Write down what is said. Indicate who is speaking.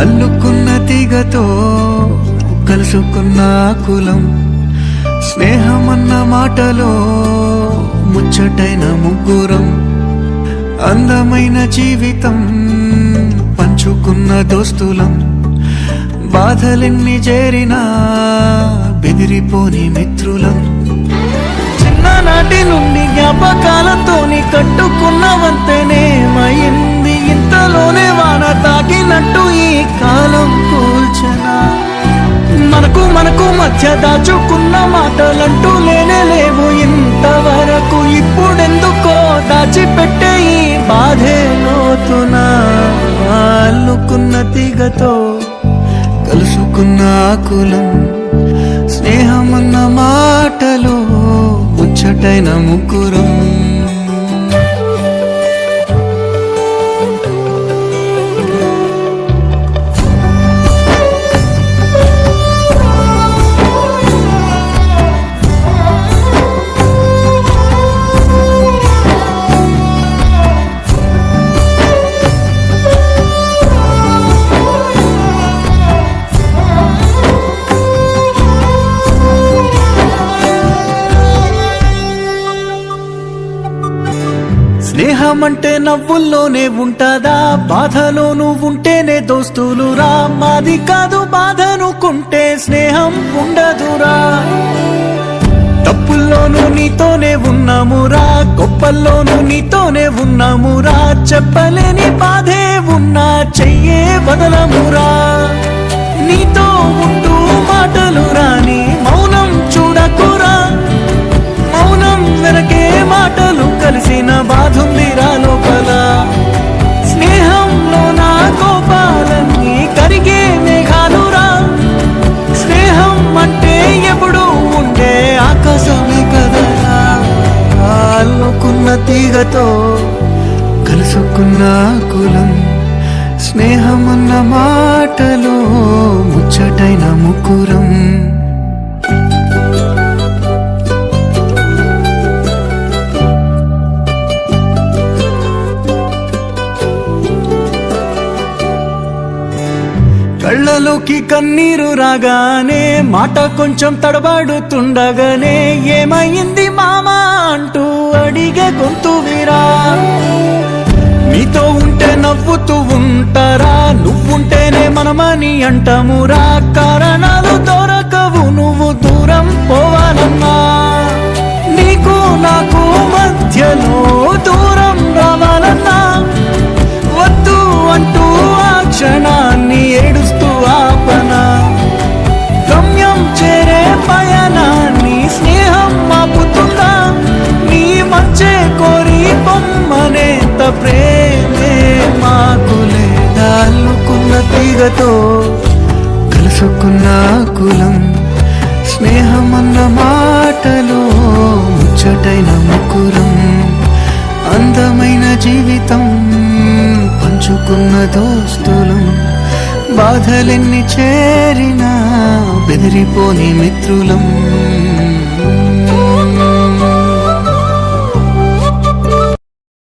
Speaker 1: అల్లుకున్న తీగతో కలుసుకున్న కులం. స్నేహమన్న మాటలో ముచ్చటైన ముగ్గురం. అందమైన జీవితం పంచుకున్న దోస్తులం. బాధలెన్ని చేరినా బెదిరిపోని మిత్రులం. చిన్ననాటి నుండి జ్ఞాపకాలతోని కట్టుకున్న వంతెనేమైంది ఇంతలోనే వాన తాకినట్టు కాలం కూల్చనా. మనకు మనకు మధ్య దాచుకున్న మాటలంటూ లేనే లేవు ఇంతవరకు. ఇప్పుడెందుకో దాచిపెట్టే ఈ బాధే లోతున. అల్లుకున్న తీగతో కలుసుకున్న కులం స్నేహమన్న మాటలో ముచ్చటైన ముగ్గురం. స్నేహమంటే నవ్వుల్లోనే ఉంటదా? బాధలోను ఉంటేనే దోస్తులురా మాది కాదు బాధనుకుంటే స్నేహం ఉండదురా. తప్పుల్లోనూ నీతోనే ఉన్నామురా. గొప్పల్లోనూ నీతోనే ఉన్నామురా. చెప్పలేని బాధే ఉన్నా చెయ్యే వదలమురా. నీతో ఉంటూ మాటలు అల్లుకున్న తీగతో కలుసుకున్న కులం స్నేహమున్న మాటలో ముచ్చటైన ముకురం కళ్ళలోకి కన్నీరు రాగానే మాట కొంచెం తడబడుతుండగానే ఏమైంది మామా అంటూ అడిగే గొంతువిరా నీతో ఉంటే నవ్వుతూ ఉంటారా? నువ్వుంటేనే మనమని అంటామురా? కారణాలు దొరకవు తీగతో కలుసుకున్న కులం స్నేహమన్న మాటలో ముచ్చటైన ముకురం అందమైన జీవితం పంచుకున్న దోస్తులం. బాధలెన్ని చేరినా బెదిరిపోని మిత్రులం.